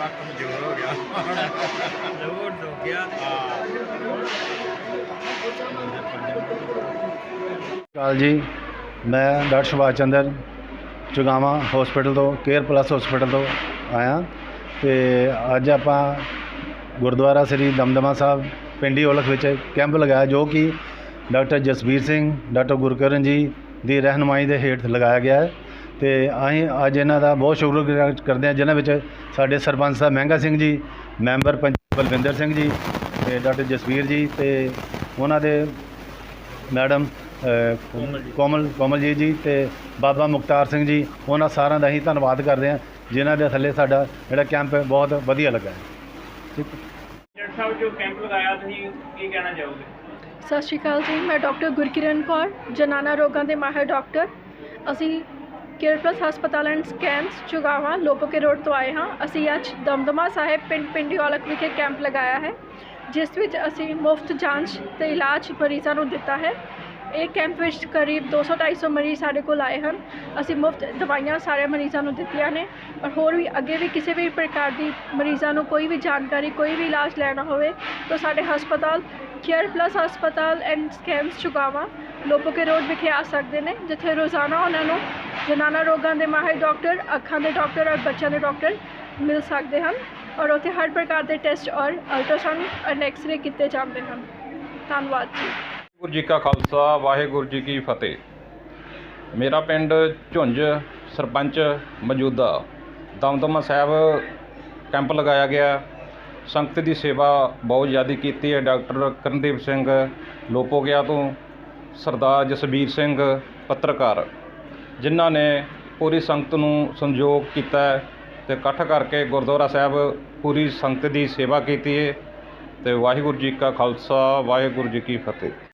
ਥੋੜਾ ਕਮਜ਼ੋਰ ਹੋ ਗਿਆ। ਲੋਡ ਹੋ ਗਿਆ ਕਾਲ ਜੀ ਮੈਂ ਡਾਕਟਰ ਸੁਭਾਸ਼ ਚੰਦਰ ਚੁਗਾਵਾ ਹਸਪੀਟਲ ਤੋਂ ਕੇਅਰ ਪਲੱਸ ਹਸਪੀਟਲ ਤੋਂ ਆਇਆ ਤੇ ਅੱਜ ਆਪਾਂ ਗੁਰਦੁਆਰਾ ਸ੍ਰੀ ਦਮਦਮਾ ਸਾਹਿਬ ਪਿੰਡੀ ਔਲਖ ਵਿੱਚ ਕੈਂਪ ਲਗਾਇਆ ਜੋ ਕਿ ਡਾਕਟਰ ਜਸਬੀਰ ਸਿੰਘ ਡਾਕਟਰ ਗੁਰਕਰਨ ਜੀ ਦੀ ਰਹਿਨਮਾਈ ਦੇ ਹੇਠ ਲਗਾਇਆ ਗਿਆ ਹੈ। ਤੇ ਅਸੀਂ ਅੱਜ ਇਹਨਾਂ ਦਾ ਬਹੁਤ ਸ਼ੁਕਰਗੁਜ਼ਾਰ ਕਰਦੇ ਹਾਂ ਜਿਨ੍ਹਾਂ ਵਿੱਚ ਸਾਡੇ ਸਰਪੰਚ ਸਾਹਿਬ ਮਹਿੰਗਾ ਸਿੰਘ ਜੀ ਮੈਂਬਰ ਪੰਚ ਬਲਵਿੰਦਰ ਸਿੰਘ ਜੀ ਤੇ ਡਾਕਟਰ ਜਸਬੀਰ ਜੀ ਤੇ ਉਹਨਾਂ ਦੇ ਮੈਡਮ ਅ, ਕੋਮਲ ਕੋਮਲਜੀਤ ਜੀ ਤੇ ਬਾਬਾ ਮੁਖਤਾਰ ਸਿੰਘ ਜੀ ਉਹਨਾਂ ਸਾਰਿਆਂ ਦਾ ਹੀ ਧੰਨਵਾਦ ਕਰਦੇ ਹਾਂ ਜਿਨ੍ਹਾਂ ਦੇ ਥੱਲੇ ਸਾਡਾ ਜਿਹੜਾ ਕੈਂਪ ਹੈ ਬਹੁਤ ਵਧੀਆ ਲੱਗਾ ਹੈ। ਠੀਕ। ਡਾਕਟਰ ਸਾਹਿਬ ਜੋ ਕੈਂਪ ਲਗਾਇਆ ਤੁਸੀਂ ਕੀ ਕਹਿਣਾ ਚਾਹੋਗੇ? ਸਤਿ ਸ਼੍ਰੀ ਅਕਾਲ ਜੀ ਮੈਂ ਡਾਕਟਰ ਗੁਰਕਿਰਨ ਕੌਰ ਜਨਾਨਾ ਰੋਗਾਂ ਦੇ ਮਾਹਿਰ ਡਾਕਟਰ। ਅਸੀਂ ਕੇਅਰ ਪਲੱਸ ਹਸਪਤਾਲ and scans Chugawa, Lopoke road ਤੋਂ ਆਏ ਹਾਂ। ਅਸੀਂ ਅੱਜ ਦਮਦਮਾ ਸਾਹਿਬ ਪਿੰਡ ਪਿੰਡੀ ਔਲਖ ਵਿਖੇ ਕੈਂਪ ਲਗਾਇਆ ਹੈ, ਜਿਸ ਵਿੱਚ ਅਸੀਂ ਮੁਫਤ ਜਾਂਚ ਤੇ ਇਲਾਜ ਮਰੀਜ਼ਾਂ ਨੂੰ ਦਿੱਤਾ ਹੈ। ਇਹ ਕੈਂਪ ਵਿੱਚ ਕਰੀਬ 200-250 ਮਰੀਜ਼ ਸਾਡੇ ਕੋਲ ਆਏ ਹਨ। ਅਸੀਂ ਮੁਫਤ ਦਵਾਈਆਂ ਸਾਰੇ ਮਰੀਜ਼ਾਂ ਨੂੰ ਦਿੱਤੀਆਂ ਨੇ ਔਰ ਹੋਰ ਵੀ ਅੱਗੇ ਵੀ ਕਿਸੇ ਵੀ ਪ੍ਰਕਾਰ ਦੀ ਮਰੀਜ਼ਾਂ ਨੂੰ ਕੋਈ ਵੀ ਜਾਣਕਾਰੀ, ਕੋਈ ਵੀ ਇਲਾਜ ਲੈਣਾ ਹੋਵੇ ਤਾਂ ਸਾਡੇ ਹਸਪਤਾਲ ਕੇਅਰ ਪਲੱਸ ਹਸਪਤਾਲ and scans Chugawa Lopoke road ਵਿਖੇ ਆ ਸਕਦੇ ਨੇ, ਜਿੱਥੇ ਰੋਜ਼ਾਨਾ ਉਹਨਾਂ ਨੂੰ ਜਨਾਨਾ ਰੋਗਾਂ ਦੇ ਮਾਹਿਰ ਡਾਕਟਰ ਅੱਖਾਂ ਦੇ ਡਾਕਟਰ ਔਰ ਬੱਚਿਆਂ ਦੇ ਡਾਕਟਰ ਮਿਲ ਸਕਦੇ ਹਨ ਔਰ ਉੱਥੇ ਹਰ ਪ੍ਰਕਾਰ ਦੇ ਟੈਸਟ ਔਰ ਅਲਟਰਾਸਾਊਂਡ ਔਰ ਐਕਸ-ਰੇ ਕੀਤੇ ਜਾਂਦੇ ਹਨ। ਧੰਨਵਾਦ ਜੀ। ਵਾਹਿਗੁਰੂ ਜੀ ਕਾ ਖਾਲਸਾ, ਵਾਹਿਗੁਰੂ ਜੀ ਕੀ ਫਤਿਹ। ਮੇਰਾ ਪਿੰਡ ਝੁੰਝ ਸਰਪੰਚ ਮੌਜੂਦਾ ਦਮਦਮਾ ਸਾਹਿਬ ਕੈਂਪ ਲਗਾਇਆ ਗਿਆ। ਸੰਗਤ ਦੀ ਸੇਵਾ ਬਹੁਤ ਜ਼ਿਆਦਾ ਕੀਤੀ ਹੈ। ਡਾਕਟਰ ਕਰਨਦੀਪ ਸਿੰਘ ਲੋਪੋਗਿਆ ਤੋਂ, ਸਰਦਾਰ ਜਸਬੀਰ ਸਿੰਘ ਪੱਤਰਕਾਰ, ਜਿਨ੍ਹਾਂ ਨੇ ਪੂਰੀ ਸੰਗਤ ਨੂੰ ਸੰਯੋਗ ਕੀਤਾ ਹੈ ਤੇ ਇਕੱਠ ਕਰਕੇ ਗੁਰਦੁਆਰਾ ਸਾਹਿਬ ਪੂਰੀ ਸੰਗਤ ਦੀ ਸੇਵਾ ਕੀਤੀ ਹੈ। ਤੇ ਵਾਹਿਗੁਰੂ ਜੀ ਕਾ ਖਾਲਸਾ, ਵਾਹਿਗੁਰੂ ਜੀ ਕੀ ਫਤਿਹ।